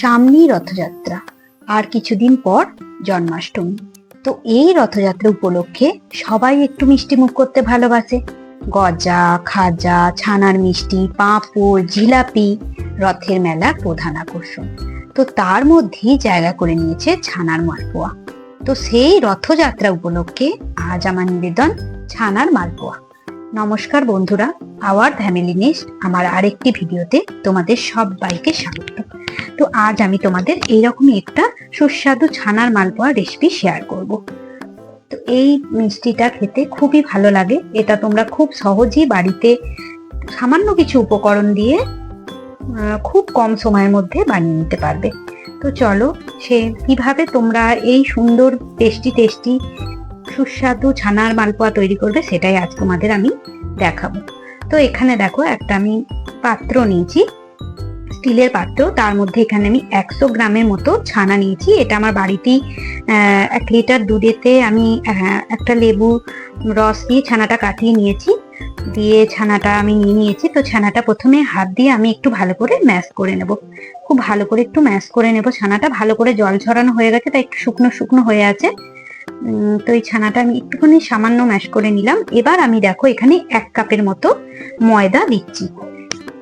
সামনেই রথযাত্রা, আর কিছুদিন পর জন্মাষ্টমী। তো এই রথযাত্রা উপলক্ষে সবাই একটু মিষ্টি মুখ করতে ভালোবাসে। গজা, খাজা, ছানার মিষ্টি, পাঁপড়, জিলাপি, রথের মেলার প্রধান আকর্ষণ। তো তার মধ্যেই জায়গা করে নিয়েছে ছানার মালপোয়া। তো সেই রথযাত্রা উপলক্ষে আজ আমার নিবেদন ছানার মালপোয়া। নমস্কার বন্ধুরা, আওয়ার ফ্যামিলি নেস্ট, আমার আরেকটি ভিডিওতে তোমাদের সবাইকে স্বাগত। তো আজ আমি তোমাদের এইরকমই একটা সুস্বাদু ছানার মালপোয়া রেসিপি শেয়ার করব। তো এই মিষ্টিটা খেতে খুবই ভালো লাগে, এটা তোমরা খুব সহজেই বাড়িতে সামান্য কিছু উপকরণ দিয়ে খুব কম সময়ের মধ্যে বানিয়ে নিতে পারবে। তো চলো সে কীভাবে তোমরা এই সুন্দর টেস্টি টেস্টি সুস্বাদু ছানার মালপোয়া তৈরি করবে, সেটাই আজ তোমাদের আমি দেখাবো। তো এখানে দেখো, একটা আমি পাত্র নিয়েছি, স্টিলের পাত্র। তার মধ্যে এখানে আমি একশো গ্রামের মতো ছানা নিয়েছি। এটা আমার বাড়িতেই এক লিটার দুধেতে আমি একটা লেবু রস দিয়ে ছানাটা কাটিয়ে নিয়েছি। দিয়ে ছানাটা আমি নিয়ে নিয়েছি। তো ছানাটা প্রথমে হাত দিয়ে আমি একটু ভালো করে ম্যাশ করে নেব। খুব ভালো করে একটু ম্যাশ করে নেব ছানাটা। ভালো করে জল ছড়ানো হয়ে গেছে, তাই একটু শুকনো শুকনো হয়ে আছে। তো এই ছানাটা আমি একটুখানি সামান্য ম্যাশ করে নিলাম। এবার আমি দেখো এখানে এক কাপের মতো ময়দা দিচ্ছি।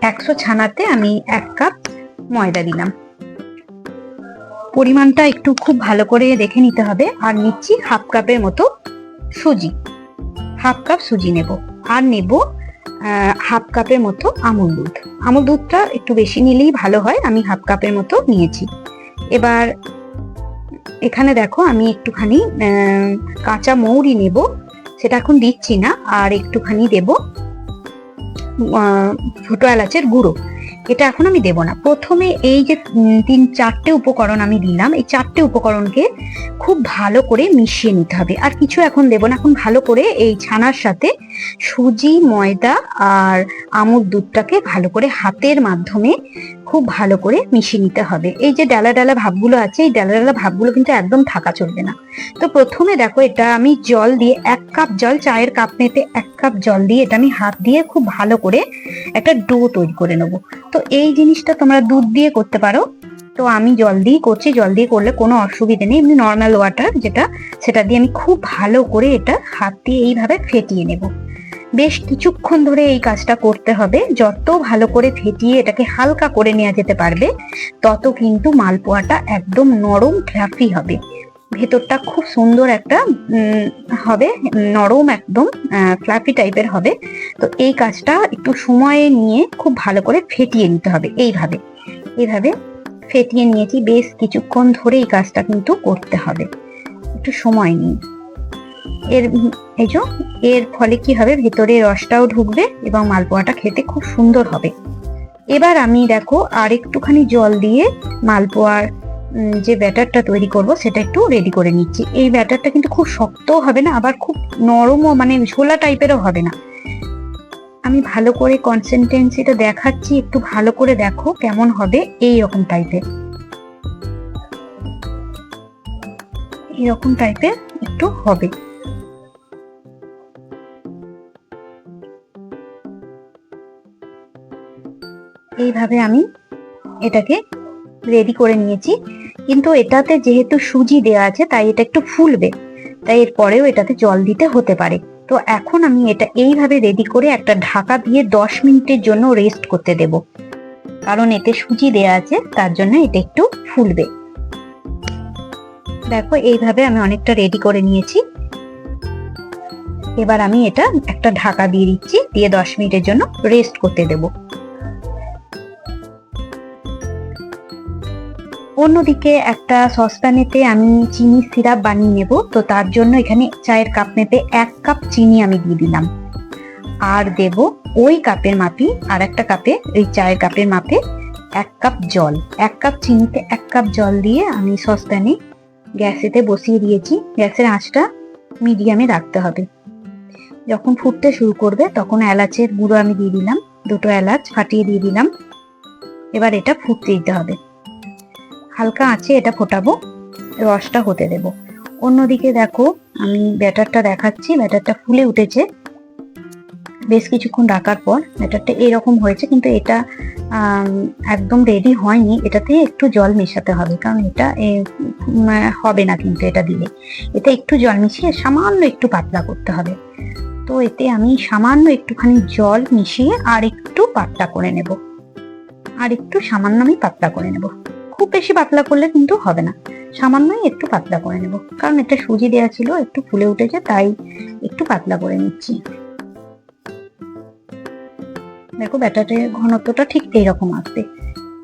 একশো ছানাতে আমি এক কাপ ময়দা দিলাম। পরিমাণটা একটু খুব ভালো করে দেখে নিতে হবে। আর নিচ্ছি হাফ কাপের মতো সুজি। হাফ কাপ সুজি নেব। আর নেব হাফ কাপের মতো আমুল দুধ। আমুল দুধটা একটু বেশি নিলেই ভালো হয়। আমি হাফ কাপের মতো নিয়েছি। এবার এখানে দেখো আমি একটুখানি কাঁচা মৌরি নেব। সেটা এখন দিচ্ছি না, আর একটুখানি দেব ছোটো এলাচের গুঁড়ো। এটা এখন আমি দেব না। প্রথমে এই যে তিন, চারটে উপকরণ আমি দিলাম। এই চারটে উপকরণকে খুব ভালো করে মিশিয়ে নিতে হবে। আর কিছু এখন দেব না। এখন ভালো করে এই ছানার সাথে সুজি, ময়দা আর আমুর দুধটাকে ভালো করে হাতের মাধ্যমে খুব ভালো করে মিশিয়ে নিতে হবে। এই যে ডালা ডালা ভাবগুলো আছে, এই ডালা ডালা ভাবগুলো কিন্তু একদম থাকা চলবে না। তো প্রথমে দেখো, এটা আমি জল দিয়ে এক কাপ জল, চায়ের কাপ মেপে এক কাপ জল দিয়ে এটা আমি হাত দিয়ে খুব ভালো করে একটা ডো তৈরি করে নেব। তো এই জিনিসটা তোমরা দুধ দিয়ে করতে পারো। তো আমি জল দিয়ে করছি, জল দিয়ে করলে কোনো অসুবিধা নেই। এমনি নর্মাল ওয়াটার যেটা, সেটা দিয়ে আমি খুব ভালো করে এটা হাত দিয়ে এইভাবে ফেটিয়ে নেব। বেশ কিছুক্ষণ ধরে এই কাজটা করতে হবে। যত ভালো করে ফেটিয়ে এটাকে হালকা করে নেওয়া যেতে পারবে, তত কিন্তু মালপোয়াটা একদম নরম ফ্লাফি হবে। ভেতরটা খুব সুন্দর একটা হবে, নরম একদম ফ্লাফি টাইপের হবে। তো এই কাজটা একটু সময় নিয়ে খুব ভালো করে ফেটিয়ে নিতে হবে। এইভাবে এইভাবে ফেটিয়ে নিয়েছি। বেশ কিছুক্ষণ ধরে এই কাজটা কিন্তু করতে হবে। একটু সময় নিয়ে এর এই যে, এর ফলে কি হবে? ভেতরে রসটাও ঢুকবে এবং মালপোয়াটা খেতে খুব সুন্দর হবে। এবার আমি দেখো, আর একটুখানি জল দিয়ে মালপোয়ার যে ব্যাটারটা তৈরি করব, সেটা একটু রেডি করে নিচ্ছি। এই ব্যাটারটা কিন্তু খুব শক্তও হবে না, আবার খুব নরমও মানে ঝোলা টাইপেরও হবে না। আমি ভালো করে কনসিস্টেন্সিটা দেখাচ্ছি, একটু ভালো করে দেখো কেমন হবে, এই রকম টাইপের এরকম টাইপের একটু হবে। এইভাবে আমি এটাকে রেডি করে নিয়েছি। কিন্তু এটাতে যেহেতু সুজি দেওয়া আছে, তাই এটা একটু ফুলবে। তাই এরপরেও এটাতে জল দিতে হতে পারে। তো এখন আমি এটা এইভাবে রেডি করে একটা ঢাকা দিয়ে দশ মিনিটের জন্য রেস্ট করতে দেব। কারণ এতে সুজি দেয়া আছে, তার জন্য এটা একটু ফুলবে। দেখো, এইভাবে আমি অনেকটা রেডি করে নিয়েছি। এবার আমি এটা একটা ঢাকা দিয়ে দিচ্ছি, দিয়ে দশ মিনিটের জন্য রেস্ট করতে দেব। অন্যদিকে একটা সসপ্যানেতে আমি চিনি সিরাপ বানিয়ে নেব, তো তার জন্য এখানে চায়ের কাপ মেপে এক কাপ চিনি আমি দিয়ে দিলাম। আর দেব ওই কাপের মাপি আর একটা কাপে ওই চায়ের কাপের মাপে এক কাপ জল। এক কাপ চিনিতে এক কাপ জল দিয়ে আমি সসপ্যানে গ্যাসেতে বসিয়ে দিয়েছি। গ্যাসের আঁচটা মিডিয়ামে রাখতে হবে। যখন ফুটতে শুরু করবে তখন এলাচের গুঁড়ো আমি দিয়ে দিলাম। দুটো এলাচ ফাটিয়ে দিয়ে দিলাম। এবার এটা ফুটতে দিতে হবে। হালকা আঁচে এটা ফোটাবো, রসটা হতে দেব। অন্যদিকে দেখো, আমি ব্যাটারটা দেখাচ্ছি, ব্যাটারটা ফুলে উঠেছে। বেশ কিছুক্ষণ রাখার পর ব্যাটারটা এরকম হয়েছে, কিন্তু এটা একদম রেডি হয়নি। এটাতে একটু জল মেশাতে হবে, কারণ এটা হবে না কিন্তু এটা দিলে। এতে একটু জল মিশিয়ে সামান্য একটু পাতলা করতে হবে। তো এতে আমি সামান্য একটুখানি জল মিশিয়ে আর একটু পাতলা করে নেব। আর একটু সামান্য আমি পাতলা করে নেব। খুব বেশি পাতলা করলে কিন্তু হবে না। সামান্যই একটু পাতলা করে নেব। কারণ এটা সুজি দেওয়া ছিল, একটু ফুলে উঠেছে, তাই একটু পাতলা করে নিচ্ছি। দেখো ব্যাটারের ঘনত্বটা ঠিক এইরকম আসবে।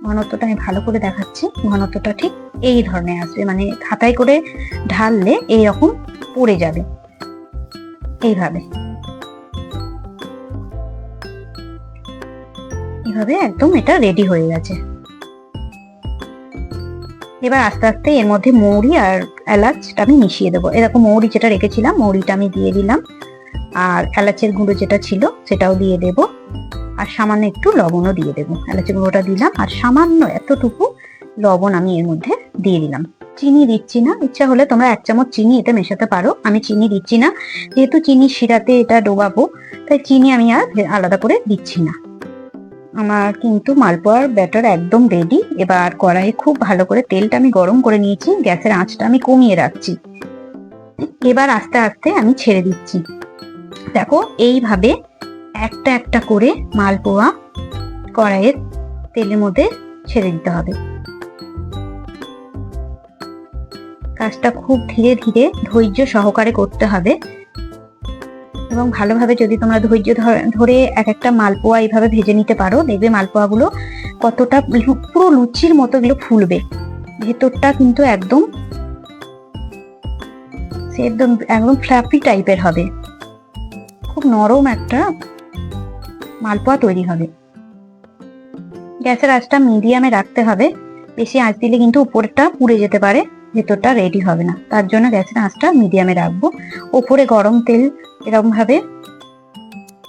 ঘনত্বটা আমি ভালো করে দেখাচ্ছি। ঘনত্বটা ঠিক এই ধরনের আসবে। মানে হাতায় করে ঢাললে এইরকম পড়ে যাবে। এইভাবে। এইভাবে একদম এটা রেডি হয়ে গেছে। এবার আস্তে আস্তে এর মধ্যে মৌরি আর এলাচটা আমি মিশিয়ে দেবো। এরকম মৌরি যেটা রেখেছিলাম, মৌরিটা আমি দিয়ে দিলাম। আর এলাচের গুঁড়ো যেটা ছিল, সেটাও দিয়ে দেব। আর সামান্য একটু লবণও দিয়ে দেবো। এলাচের গুঁড়োটা দিলাম আর সামান্য এতটুকু লবণ আমি এর মধ্যে দিয়ে দিলাম। চিনি দিচ্ছি না। ইচ্ছা হলে তোমরা এক চামচ চিনি এতে মেশাতে পারো। আমি চিনি দিচ্ছি না। যেহেতু চিনি শিরাতে এটা ডোবাবো, তাই চিনি আমি আর আলাদা করে দিচ্ছি না। আমার কিন্তু মালপোয়ার ব্যাটার একদম রেডি এবার কড়াইয়ে খুব ভালো করে তেলটা আমি গরম করে নিয়েছি, গ্যাসের আঁচটা আমি কমিয়ে রাখছি। এবার আস্তে আস্তে আমি ছেড়ে দিচ্ছি। দেখো, এইভাবে একটা একটা করে মালপোয়া কড়াইয়ের তেলের মধ্যে ছেড়ে দিতে হবে। কাজটা খুব ধীরে ধীরে ধৈর্য সহকারে করতে হবে। এবং ভালোভাবে যদি তোমরা ধৈর্য ধরে এক একটা মালপোয়া এইভাবে ভেজে নিতে পারো, দেখবে মালপোয়াগুলো কতটা পুরো লুচির মতো এগুলো ফুলবে। ভেতরটা কিন্তু একদম একদম একদম ফ্ল্যাপি টাইপের হবে। খুব নরম একটা মালপোয়া তৈরি হবে। গ্যাসের আঁচটা মিডিয়ামে রাখতে হবে। বেশি আঁচ দিলে কিন্তু উপরটা পুড়ে যেতে পারে। ভেতরটা রেডি হবে না। তার জন্য গ্যাসের আঁচটা মিডিয়ামে রাখব। ওপরে গরম তেল এরকমভাবে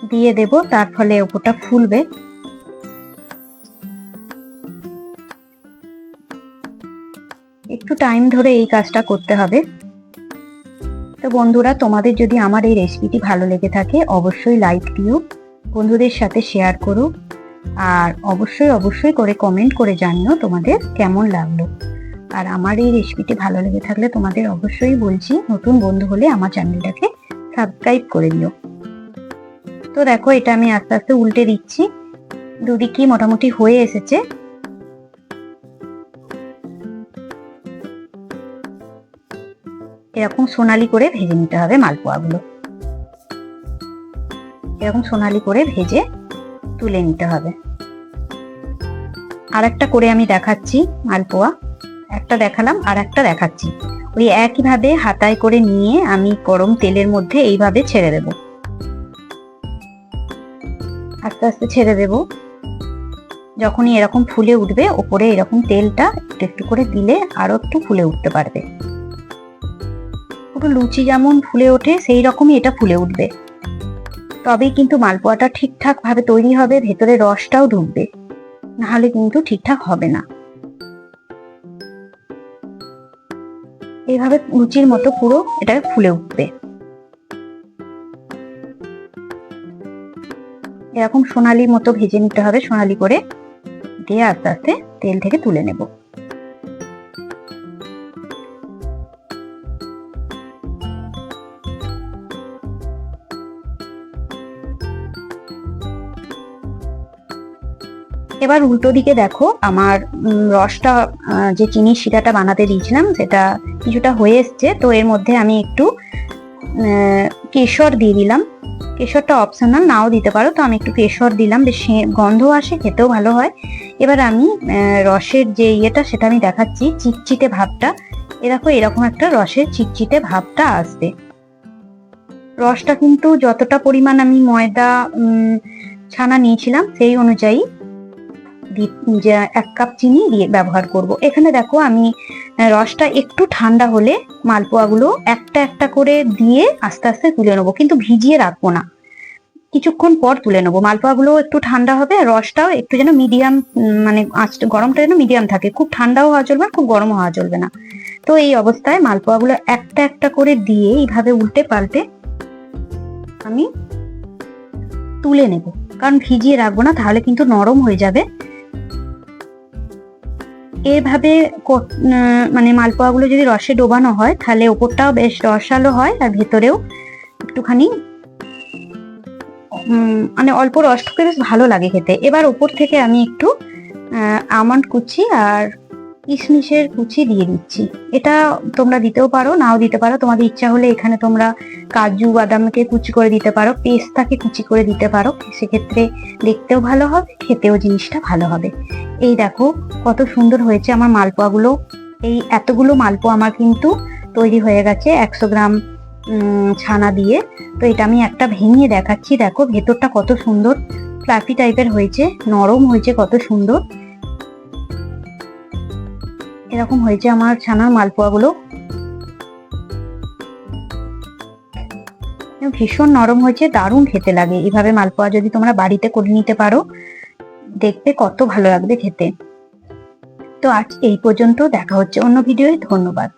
দিয়ে দেব, তার ফলে ওপরটা ফুলবে। একটু টাইম ধরে এই কাজটা করতে হবে। তো বন্ধুরা, তোমাদের যদি আমার এই রেসিপিটি ভালো লেগে থাকে, অবশ্যই লাইক দিও, বন্ধুদের সাথে শেয়ার করো, আর অবশ্যই অবশ্যই করে কমেন্ট করে জানিও তোমাদের কেমন লাগল। আর আমার এই রেসিপিটি ভালো লেগে থাকলে তোমাদের অবশ্যই বলছি, নতুন বন্ধু হলে আমার চ্যানেলটাকে সাবস্ক্রাইব করে দিও। তো দেখো, এটা আমি আস্তে আস্তে উল্টে দিচ্ছি। দুদিকই মোটামুটি হয়ে এসেছে। এরকম সোনালি করে ভেজে নিতে হবে মালপোয়াগুলো। এরকম সোনালি করে ভেজে তুলে নিতে হবে। আর একটা করে আমি দেখাচ্ছি মালপোয়া। একটা দেখালাম আর একটা দেখাচ্ছি। ওই একইভাবে হাতায় করে নিয়ে আমি গরম তেলের মধ্যে এইভাবে ছেড়ে দেব। আস্তে আস্তে ছেড়ে দেব। যখনই এরকম ফুলে উঠবে, ওপরে এরকম তেলটা একটু একটু করে দিলে আরও একটু ফুলে উঠতে পারবে। পুরো লুচি যেমন ফুলে ওঠে, সেই রকমই এটা ফুলে উঠবে। তবেই কিন্তু মালপোয়াটা ঠিকঠাক ভাবে তৈরি হবে, ভেতরে রসটাও ঢুকবে। নাহলে কিন্তু ঠিকঠাক হবে না। এইভাবে লুচির মতো পুরো এটা ফুলে উঠবে। এরকম সোনালি মতো ভেজে নিতে হবে, সোনালি করে দিয়ে আস্তে আস্তে তেল থেকে তুলে নেব। এবার উল্টো দিকে দেখো, আমার রসটা যে চিনির শিরাটা বানাতে দিয়েছিলাম, সেটা কিছুটা হয়ে এসছে। তো এর মধ্যে আমি একটু কেশর দিয়ে দিলাম। কেশরটা অপশনাল নাও দিতে পারো। তো আমি একটু কেশর দিলাম, বেশ গন্ধ আসে, খেতেও ভালো হয়। এবার আমি রসের যে ইয়েটা, সেটা আমি দেখাচ্ছি, চিটচিটে ভাবটা। এ দেখো, এরকম একটা রসের চিটচিটে ভাবটা আসবে। রসটা কিন্তু যতটা পরিমাণ আমি ময়দা ছানা নিয়েছিলাম, সেই অনুযায়ী এক কাপ চিনি দিয়ে ব্যবহার করব। এখানে দেখো আমি রসটা একটু ঠান্ডা হলে মালপোয়াগুলো একটা একটা করে দিয়ে আস্তে আস্তে তুলে নেব, কিন্তু ভিজিয়ে রাখব না। কিছুক্ষণ পর তুলে নেব। মালপোয়াগুলো একটু ঠান্ডা হবে, আর রসটাও একটু যেন মিডিয়াম মানে আঁচটা গরমটা যেন মিডিয়াম থাকে। খুব ঠান্ডাও হওয়া চলবে না, খুব গরম হওয়া চলবে না। তো এই অবস্থায় মালপোয়াগুলো একটা একটা করে দিয়ে এইভাবে উল্টে পাল্টে আমি তুলে নেব। কারণ ভিজিয়ে রাখব না, তাহলে কিন্তু নরম হয়ে যাবে। এভাবে মানে মালপোয়া মালপোয়াগুলো যদি রসে ডোবানো হয়, তাহলে ওপরটাও বেশ রসালো হয় আর ভেতরেও একটুখানি মানে অল্প রস ঢুকে বেশ ভালো লাগে খেতে। এবার ওপর থেকে আমি একটু আমন্ড কুচি আর কিশমিশের কুচি দিয়ে দিচ্ছি। এটা তোমরা দিতেও পারো, নাও দিতে পারো। তোমাদের ইচ্ছা হলে এখানে তোমরা কাজু, বাদামকে কুচি করে দিতে পারো, পেস্তাকে কুচি করে দিতে পারো। সেক্ষেত্রে দেখতেও ভালো হবে, খেতেও জিনিসটা ভালো হবে। এই দেখো, কত সুন্দর হয়েছে আমার মালপোয়াগুলো। এই এতগুলো মালপোয়া আমার কিন্তু তৈরি হয়ে গেছে একশো গ্রাম ছানা দিয়ে। তো এটা আমি একটা ভেঙে দেখাচ্ছি। দেখো, ভেতরটা কত সুন্দর। ফ্লাফি টাইপের হয়েছে, নরম হয়েছে, কত সুন্দর। এরকম হয়েছে আমার ছানার মালপোয়াগুলো। ভীষণ নরম হয়েছে, দারুণ খেতে লাগে। এভাবে মালপোয়া যদি তোমরা বাড়িতে করে নিতে পারো দেখতে কত ভালো লাগবে খেতে। তো আজ এই পর্যন্ত দেখা হচ্ছে অন্য ভিডিওয়, ধন্যবাদ।